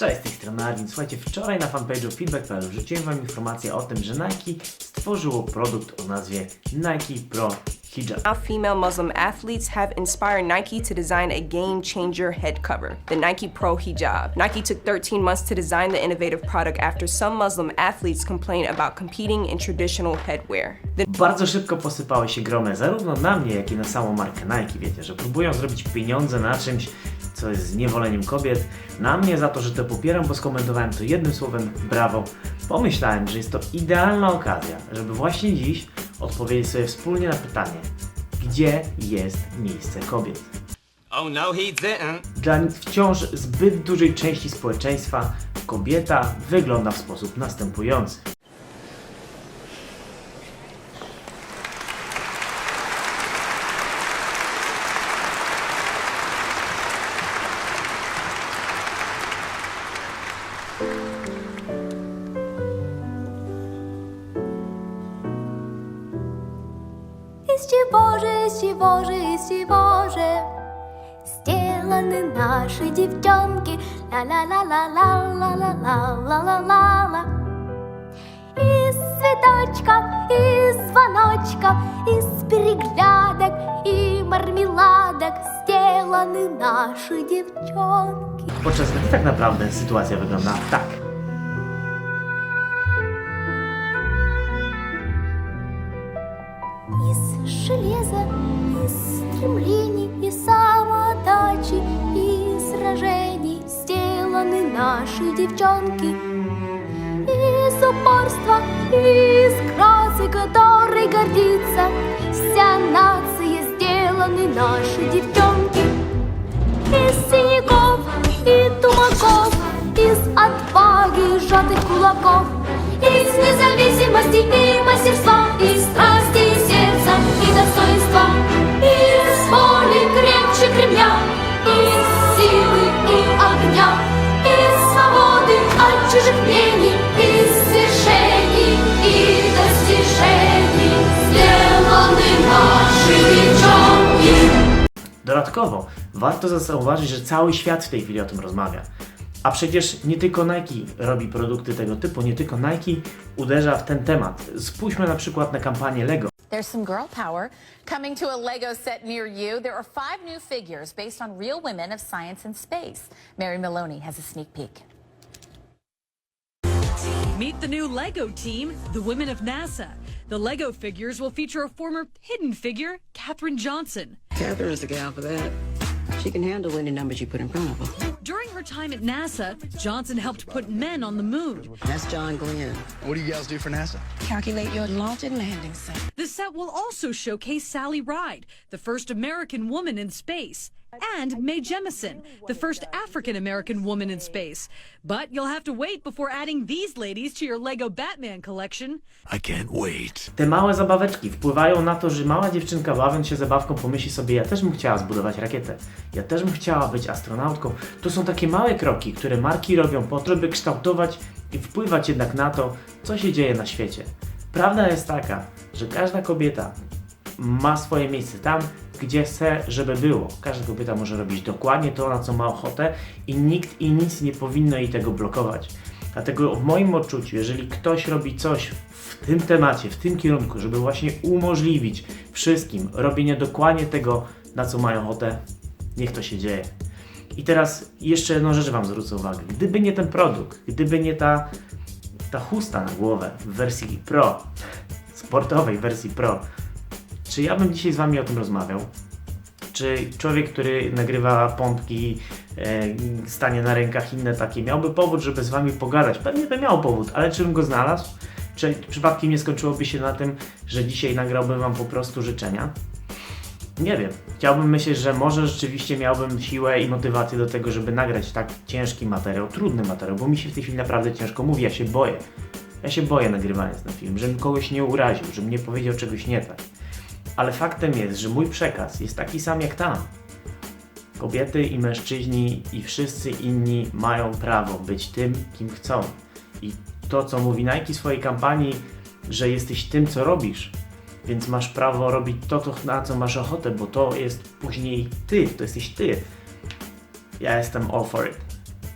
Cześć, z tej strony Arwin. Słuchajcie, wczoraj na fanpage'u feedback.pl wrzuciłem Wam informację o tym, że Nike stworzyło produkt o nazwie Nike Pro Hijab. Now, female Muslim athletes have inspired Nike to design a game changer head cover, the Nike Pro Hijab. Nike took 13 months to design the innovative product after some Muslim athletes complained about competing in traditional headwear. The Bardzo szybko posypały się gromy zarówno na mnie, jak i na samą markę Nike. Wiecie, że próbują zrobić pieniądze na czymś, co jest zniewoleniem kobiet. Na mnie za to, że to popieram, bo skomentowałem to jednym słowem brawo. Pomyślałem, że jest to idealna okazja, żeby właśnie dziś odpowiedzieć sobie wspólnie na pytanie, gdzie jest miejsce kobiet? Oh no, he didn't. Dla wciąż zbyt dużej części społeczeństwa kobieta wygląda w sposób następujący. Из чего же, из чего же, из чего же Сделаны наши девчонки. Ла-ла-ла-ла-ла-ла-ла-ла-ла-ла-ла Из цветочков, из звоночков Из переглядок и мармеладок. Сделаны наши девчонки. Podczas gdy tak naprawdę sytuacja wygląda tak. Стремлений, из самоотдачи, из сражений сделаны наши девчонки. Из упорства, из красы, которой гордится вся нация, сделаны наши девчонки. Из синяков и тумаков, из отваги сжатых кулаков, Dodatkowo warto zauważyć, że cały świat w tej chwili o tym rozmawia. A przecież nie tylko Nike robi produkty tego typu, nie tylko Nike uderza w ten temat. Spójrzmy na przykład na kampanię Lego. There's some girl power. Coming to a Lego set near you, there are five new figures based on real women of science and space. Mary Maloney has a sneak peek. Meet the new Lego team, the women of NASA. The Lego figures will feature a former hidden figure, Katherine Johnson. Catherine's the gal for that. She can handle any numbers you put in front of her. Her time at NASA, Johnson helped put men on the moon. That's John Glenn. What do you guys do for NASA? Calculate your launch and landing site. The set will also showcase Sally Ride, the first American woman in space, and Mae Jemison, the first African American woman in space. But you'll have to wait before adding these ladies to your Lego Batman collection. I can't wait. Te małe zabaweczki wpływają na to, że mała dziewczynka bawiąc się zabawką pomyśli sobie, ja też bym chciała zbudować rakietę, ja też bym chciała być astronautką. To są takie małe kroki, które marki robią po to, żeby kształtować i wpływać jednak na to, co się dzieje na świecie. Prawda jest taka, że każda kobieta ma swoje miejsce tam, gdzie chce, żeby było. Każda kobieta może robić dokładnie to, na co ma ochotę i nikt i nic nie powinno jej tego blokować. Dlatego w moim odczuciu, jeżeli ktoś robi coś w tym temacie, w tym kierunku, żeby właśnie umożliwić wszystkim robienie dokładnie tego, na co mają ochotę, niech to się dzieje. I teraz jeszcze jedną rzecz Wam zwrócę uwagę. Gdyby nie ten produkt, gdyby nie ta, ta chusta na głowę w wersji Pro, sportowej wersji Pro, czy ja bym dzisiaj z Wami o tym rozmawiał? Czy człowiek, który nagrywa pompki, e, stanie na rękach, inne takie, miałby powód, żeby z Wami pogadać? Pewnie by miał powód, ale czy bym go znalazł? Czy przypadkiem nie skończyłoby się na tym, że dzisiaj nagrałbym Wam po prostu życzenia? Nie wiem. Chciałbym myśleć, że może rzeczywiście miałbym siłę i motywację do tego, żeby nagrać tak ciężki materiał, trudny materiał, bo mi się w tej chwili naprawdę ciężko mówi, ja się boję. Ja się boję nagrywania ten film, żebym kogoś nie uraził, żebym nie powiedział czegoś nie tak. Ale faktem jest, że mój przekaz jest taki sam jak tam. Kobiety i mężczyźni i wszyscy inni mają prawo być tym, kim chcą. I to, co mówi Nike w swojej kampanii, że jesteś tym, co robisz, więc masz prawo robić to, to, na co masz ochotę, bo to jest później ty, to jesteś ty. Ja jestem all for it.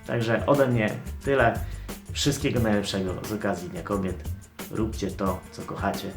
Także ode mnie tyle. Wszystkiego najlepszego z okazji Dnia Kobiet. Róbcie to, co kochacie.